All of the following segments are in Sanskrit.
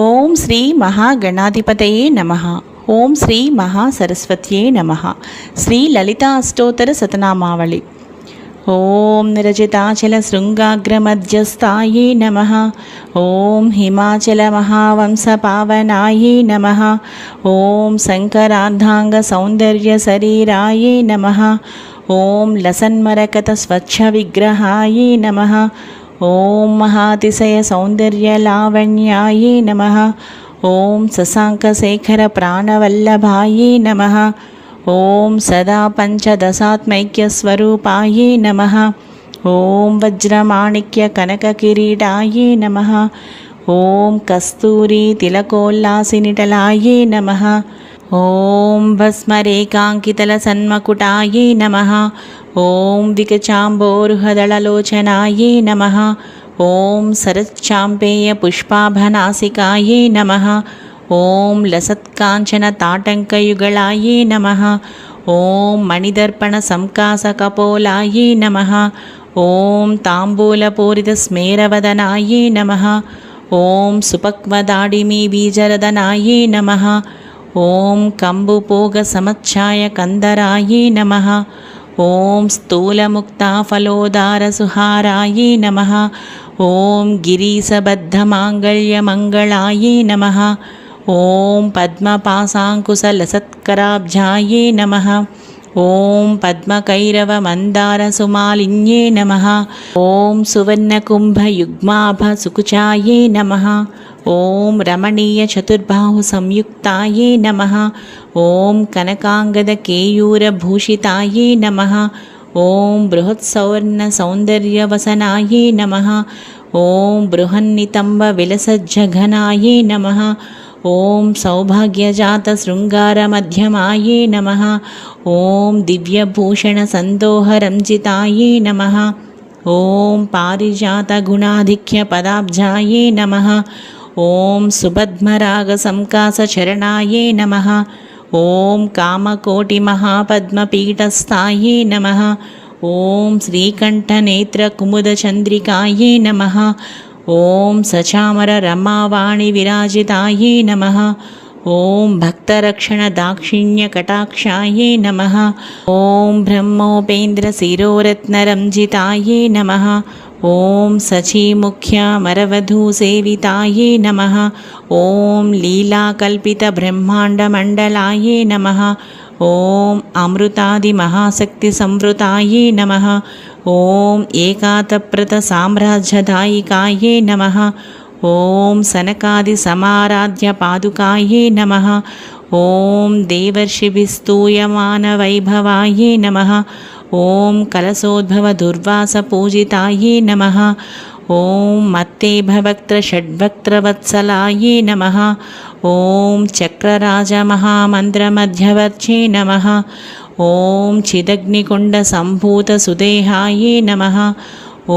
ॐ श्री महागणाधिपतये नमः। ॐ श्री महासरस्वत्यै नमः। श्रीललिता श्रीललिताष्टोत्तरसतनामावळि ॐ निरजिताचलशृङ्गाग्रमध्यस्थायै नमः। ॐ हिमाचलमहावंशपावनायै नमः। ॐ शङ्करार्धाङ्गसौन्दर्यशरीरायै नमः। ॐ लसन्मरकतस्वच्छविग्रहायै नमः। ఓం మహాతిశయ సౌందర్య లావణ్యాయే నమ. ఓం శశాంకశేఖర ప్రాణవల్లభాయే నమ. ఓం సదా పంచదశాత్మైక్యస్వరూపాయే నమ. ఓం వజ్రమాణిక్య కనక కిరీటాయే నమ. ఓం కస్తూరి తిలకోల్లాసినిటలాయే నమ. ॐ भस्मरेकाङ्कितलसन्मकुटायै नमः। ॐ दिकचाम्बोरुहदलोचनाय नमः। ॐ सरच्चाम्पेयपुष्पाभनासिकायै नमः। ॐ लसत्काञ्चनताटङ्कयुगलायै नमः। ॐ मणिदर्पणसंकासकपोलायै नमः। ॐ ताम्बूलपूरितस्मेरवदनायै नमः। ॐ सुपक्वदाडिमीबीजरदनायै नमः। ॐ कम्बुपोगसमच्छाय कन्दरायै नमः। ॐ स्थूलमुक्ताफलोदारसुहारायै नमः। ॐ गिरीशबद्धमाङ्गल्यमङ्गलायै नमः। ॐ पद्मपासाङ्कुशलसत्कराब्जाय नमः। ॐ पद्मकैरवमन्दारसुमालिन्ये नमः। ॐ सुवर्णकुम्भयुग्माभसुकुचायै नमः। ఓం రమణీయ చతుర్బాహు సంయుక్తాయే నమ. ఓం కనకాంగద కేయూరభూషితాయే నమ. ఓం బృహత్సౌర్ణ సౌందర్యవసనాయే నమ. ఓం బృహన్నితంబ విలసజ్జఘనాయే నమ. ఓం సౌభాగ్యజాత శృంగారమధ్యమాయే నమ. ఓం దివ్యభూషణ సందోహరంజితాయే నమ. ఓం పారిజాత గుణాధిక్య పదాబ్జాయే నమ. ॐ सुपद्मरागसंकासचरणायै नमः। ॐ कामकोटिमहापद्मपीठस्थायै नमः। ॐ श्रीकण्ठनेत्रकुमुदचन्द्रिकायै नमः। ॐ सचामररमावाणिविराजितायै नमः। ॐ भक्तरक्षणदाक्षिण्यकटाक्षायै नमः। ॐ ब्रह्मोपेन्द्रशिरोरत्नरञ्जितायै नमः ॐ सचीमुख्यामरवधूसेवितायै नमः। ॐ लीलाकल्पितब्रह्माण्डमण्डलायै नमः। ॐ अमृतादिमहाशक्तिसंवृतायै नमः। ॐ एकातप्रतसाम्राज्यदायिकायै नमः। ॐ सनकादिसमाराध्यपादुकायै नमः। ॐ देवर्षिभिस्तूयमानवैभवायै नमः ॐ कलशोद्भवदुर्वासपूजितायै नमः ॐ मत्तेभवक्त्रषड्वक्त्रवत्सलायै नमः ॐ चक्रराजमहामन्त्रमध्यवर्चे नमः ॐ चिदग्निकुण्डसम्भूतसुदेहायै नमः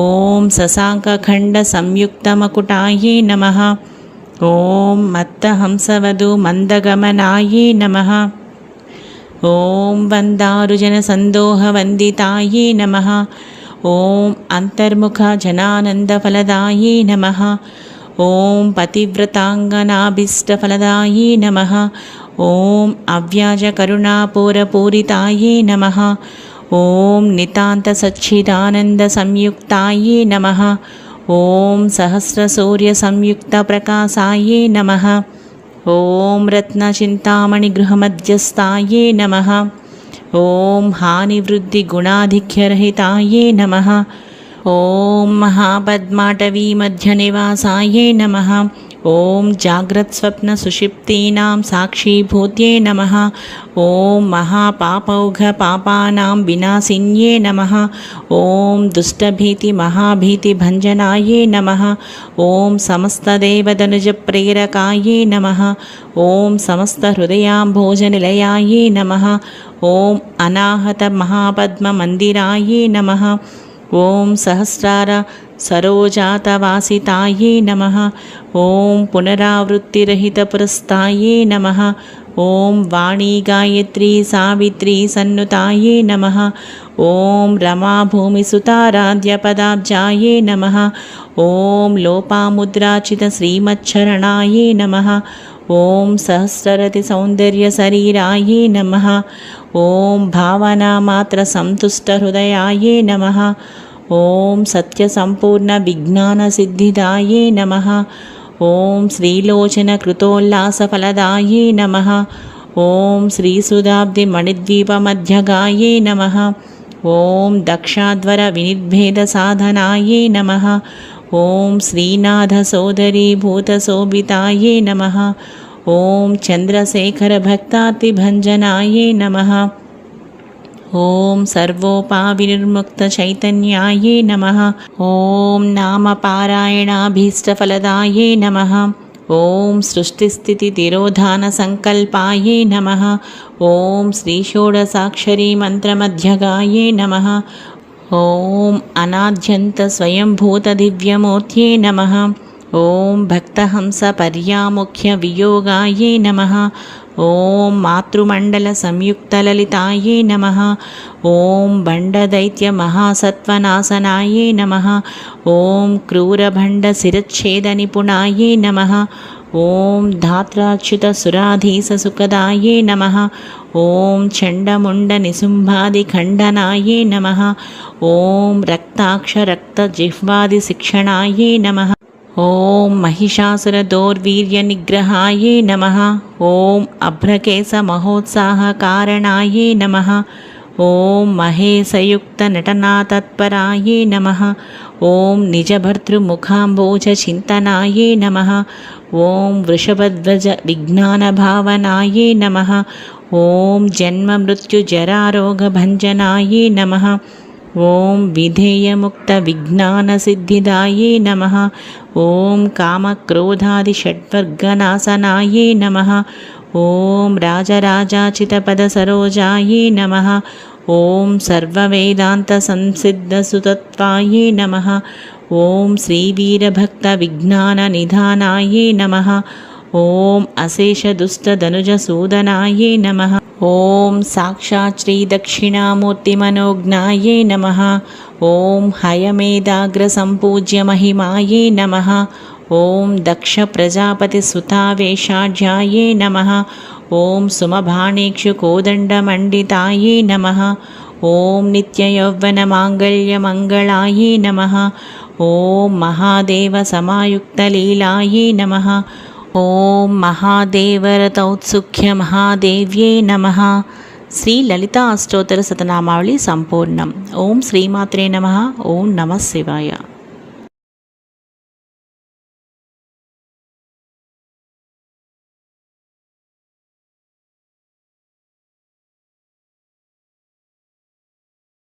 ॐ शशाङ्कखण्डसंयुक्तमकुटायै नमः ॐ मत्तहंसवधूमन्दगमनायै नमः ॐ वन्दारुजनसन्दोहवन्दितायै नमः। ॐ अन्तर्मुखजनानन्दफलदायै नमः। ॐ पतिव्रताङ्गनाभीष्टफलदायै नमः। ॐ अव्याजकरुणापूरपूरितायै नमः। ॐ नितान्तसच्चिदानन्दसंयुक्तायै नमः। ॐ सहस्रसूर्यसंयुक्तप्रकाशायै नमः ॐ रत्नचिन्तामणिगृहमध्यस्थायै नमः ॐ हानिवृद्धिगुणाधिक्यरहितायै नमः ॐ महापद्माटवीमध्यनिवासायै नमः ॐ जाग्रत्स्वप्नसुषिप्तीनां साक्षीभूत्यै नमः। ॐ महापापौघपापानां विनाशिन्ये नमः। ॐ दुष्टभीतिमहाभीतिभञ्जनायै नमः। ॐ समस्तदेवदनुजप्रेरकायै नमः। ॐ समस्तहृदयाम्भोजनिलयायै नमः। ॐ अनाहतमहापद्ममन्दिरायै नमः। ॐ सहस्रार सरोजातवासितायै नमः। ॐ पुनरावृत्तिरहितपुरस्तायै नमः। ॐ वाणी गायत्री सावित्री सन्नुतायै नमः। ॐ रमाभूमिसुताराध्यपदाब्जाये नमः। ॐ लोपामुद्राचितश्रीमच्छरणायै नमः। ॐ सहस्ररतिसौन्दर्यशरीरायै नमः। ॐ भावनामात्रसन्तुष्टहृदयायै नमः ॐ सत्यसम्पूर्णविज्ञानसिद्धिदायै नमः। ॐ श्रीलोचनकृतोल्लासफलदायै नमः। ॐ श्रीसुधाब्धिमणिद्वीपमध्यगायै नमः। ॐ दक्षाध्वरविनिर्भेदसाधनायै नमः। ॐ श्रीनाथसोदरीभूतशोभितायै नमः। ॐ चन्द्रशेखरभक्तातिभञ्जनायै नमः ॐ सर्वोपाविनिर्मुक्तचैतन्यायै नमः। ॐ नामपारायणाभीष्टफलदायै नमः। ॐ सृष्टिस्थितितिरोधानसङ्कल्पायै नमः। ॐ श्रीषोडसाक्षरीमन्त्रमध्यगायै नमः। ॐ अनाद्यन्तस्वयंभूतदिव्यमूर्त्यै नमः ॐ भक्तहंसपर्यामुख्यवियोगायै नमः। ॐ मातृमण्डलसंयुक्तललितायै नमः। ॐ भण्डदैत्यमहासत्त्वनाशनायै नमः। ॐ क्रूरभण्डशिरच्छेदनिपुणायै नमः। ॐ धात्राच्युतसुराधीससुखदायै नमः। ॐ चण्डमुण्डनिसुम्भादिखण्डनायै नमः। ॐ रक्ताक्षरक्तजिह्वादिशिक्षणायै नमः ॐ महिषासुरदौर्वीर्यनिग्रहायै नमः। ॐ अभ्रकेशमहोत्साहकारणायै नमः। ॐ महेशयुक्तनटनातत्परायै नमः। ॐ निजभर्तृमुखाम्बोजचिन्तनायै नमः। ॐ वृषभध्वजविज्ञानभावनायै नमः। ॐ जन्ममृत्युजरारोगभञ्जनायै नमः ॐ विधेयमुक्तविज्ञानसिद्धिदायै नमः। ॐ कामक्रोधादिषड्वर्गनाशनायै नमः। ॐ राजराजाचितपदसरोजायै नमः। ॐ सर्ववेदान्तसंसिद्धसुतत्वायै नमः। ॐ श्रीवीरभक्तविज्ञाननिधानायै नमः। ॐ अशेषदुष्टधनुजसूदनायै नमः ॐ साक्षात् श्रीदक्षिणामूर्तिमनोज्ञायै नमः। ॐ हयमेधाग्रसम्पूज्यमहिमायै नमः। ॐ दक्षप्रजापतिसुतावेशाढ्यायै नमः। ॐ सुमभाणेक्षुकोदण्डमण्डितायै नमः। ॐ नित्ययौवनमाङ्गल्यमङ्गलायै नमः। ॐ महादेवसमायुक्तलीलायै नमः ఓం మహాదేవరతౌత్సుఖ్య మహాదేవ్యే నమ శ్రీ లలిత అష్టోత్తర శతనామావళి సంపూర్ణం ఓం శ్రీమాత్రే నమ ఓం నమ శివాయ